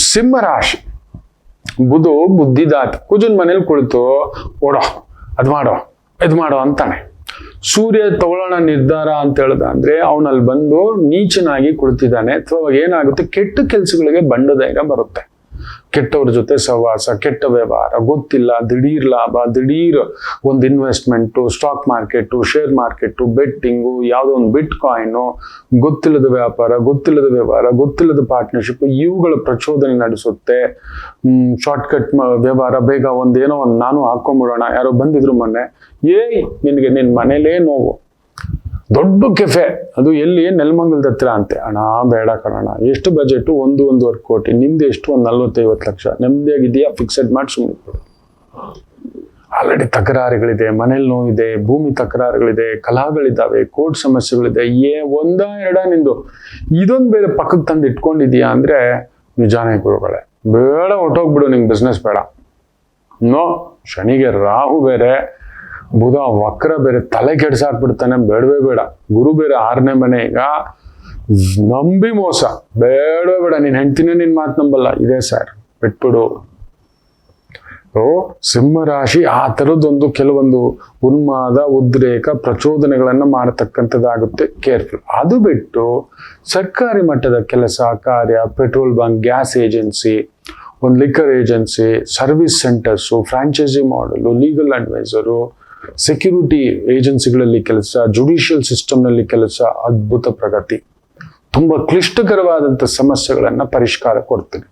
ಸಿಂಹರಾಶಿ ಬುಧು ಬುದ್ಧಿದಾತ, ಕುಜನ್ ಮನೇಲಿ ಕುಳಿತು ಓಡೋ, ಅದು ಮಾಡೋ, ಇದು ಮಾಡೋ ಅಂತಾನೆ. ಸೂರ್ಯ ತಗೊಳ್ಳೋಣ ನಿರ್ಧಾರ ಅಂತ ಹೇಳ್ದ ಅಂದ್ರೆ ಅವನಲ್ಲಿ ಬಂದು ನೀಚನಾಗಿ ಕುಳಿತಿದ್ದಾನೆ. ಅಥವಾ ಏನಾಗುತ್ತೆ, ಕೆಟ್ಟ ಕೆಲಸಗಳಿಗೆ ಬಂಡ ಧೈರ್ಯ ಬರುತ್ತೆ. ಕೆಟ್ಟವ್ರ ಜೊತೆ ಸಹವಾಸ, ಕೆಟ್ಟ ವ್ಯವಹಾರ, ಗೊತ್ತಿಲ್ಲ, ದಿಢೀರ್ ಲಾಭ, ದಿಢೀರ್ ಒಂದು investment stock market share market betting ಯಾವುದೋ ಒಂದು ಬಿಟ್ ಕಾಯಿನು ಗೊತ್ತಿಲ್ಲದ ವ್ಯಾಪಾರ, ಗೊತ್ತಿಲ್ಲದ ವ್ಯವಹಾರ, ಗೊತ್ತಿಲ್ಲದ ಪಾರ್ಟ್ನರ್ಶಿಪ್ ಇವುಗಳ ಪ್ರಚೋದನೆ ನಡೆಸುತ್ತೆ. ಶಾರ್ಟ್ಕಟ್ ವ್ಯವಹಾರ ಬೇಗ ಒಂದೇನೋ ಒಂದು ನಾನು ಹಾಕೊಂಡ್ಬಿಡೋಣ ಯಾರೋ ಬಂದಿದ್ರು ಮೊನ್ನೆ, ಏಯ್, ನಿನಗೆ ನಿನ್ನ ಮನೇಲೇ ನೋವು. ದೊಡ್ಡ ಕೆಫೆ. ಅದು ಎಲ್ಲಿ? ನೆಲಮಂಗಲದ ಹತ್ರ ಅಂತೆ. ಅಣ್ಣ, ಬೇಡ ಕಣಣ ಎಷ್ಟು ಬಜೆಟ್ ಒಂದು, ಒಂದೂವರೆ ಕೋಟಿ. ನಿಮ್ದು ಎಷ್ಟು? ಒಂದು ನಲ್ವತ್ತೈವತ್ತು ಲಕ್ಷ. ನೆಮ್ಮದಿಯಾಗಿದೆಯಾ ಫಿಕ್ಸೆಡ್ ಮಾಡಿ ಸುಮ್ಮನೆ ಆಲ್ರೆಡಿ ತಕರಾರುಗಳಿದೆ. ಮನೇಲಿ ನೋವಿದೆ. ಭೂಮಿ ತಕರಾರುಗಳಿದೆ. ಕಲಾಗಳಿದ್ದಾವೆ. ಕೋರ್ಟ್ ಸಮಸ್ಯೆಗಳಿದೆ. ಏ, ಒಂದ, ಎರಡ ನಿಂದು. ಇದೊಂದು ಬೇರೆ ಪಕ್ಕಕ್ಕೆ ತಂದು ಇಟ್ಕೊಂಡಿದ್ಯಾ ಅಂದರೆ ನಿಜಾನೇ ಗುರುಗಳೇ. ಬೇಡ ಹೊಟ್ಟೋಗ್ಬಿಡು ನಿಂಗೆ ಬಿಸ್ನೆಸ್ ಬೇಡ. ನೋ ಶನಿಗೆ ರಾಹು ಬೇರೆ. ಬುಧ ವಕ್ರ ಬೇರೆ ತಲೆ ಕೆಡ್ಸಾಕ್ಬಿಡ್ತಾನೆ, ಬೇಡವೇ ಬೇಡ. ಗುರು ಬೇರೆ ಆರನೇ ಈಗ ನಂಬಿ ಮೋಸ. ಬೇಡವೇ ಬೇಡ, ನೀನ್ ಹೆಂಡ್ತಿನೇ ನಿನ್ ಮಾತು ನಂಬಲ್ಲ. ಇದೆ ಸರ್ ಬಿಟ್ಬಿಡು. ಸಿಂಹರಾಶಿ, ಆ ಥರದ್ದೊಂದು ಕೆಲವೊಂದು ಉನ್ಮಾದ, ಉದ್ರೇಕ ಪ್ರಚೋದನೆಗಳನ್ನು ಮಾಡತಕ್ಕಂಥದ್ದಾಗುತ್ತೆ. ಕೇರ್ಫುಲ್. ಅದು ಬಿಟ್ಟು ಸರ್ಕಾರಿ ಮಟ್ಟದ ಕೆಲಸ, ಕಾರ್ಯ, ಪೆಟ್ರೋಲ್ ಬಂಕ್, ಗ್ಯಾಸ್ ಏಜೆನ್ಸಿ, ಒಂದು liquor agency, service centres, franchise ಮಾಡಲು, ಲೀಗಲ್ ಅಡ್ವೈಸರು ಸೆಕ್ಯೂರಿಟಿ ಏಜೆನ್ಸಿಗಳಲ್ಲಿ ಕೆಲಸ ಜುಡಿಷಿಯಲ್ ಸಿಸ್ಟಮ್ನಲ್ಲಿ ಕೆಲಸ ಅದ್ಭುತ ಪ್ರಗತಿ. ತುಂಬ ಕ್ಲಿಷ್ಟಕರವಾದಂಥ ಸಮಸ್ಯೆಗಳನ್ನು ಪರಿಷ್ಕಾರ ಕೊಡ್ತೀನಿ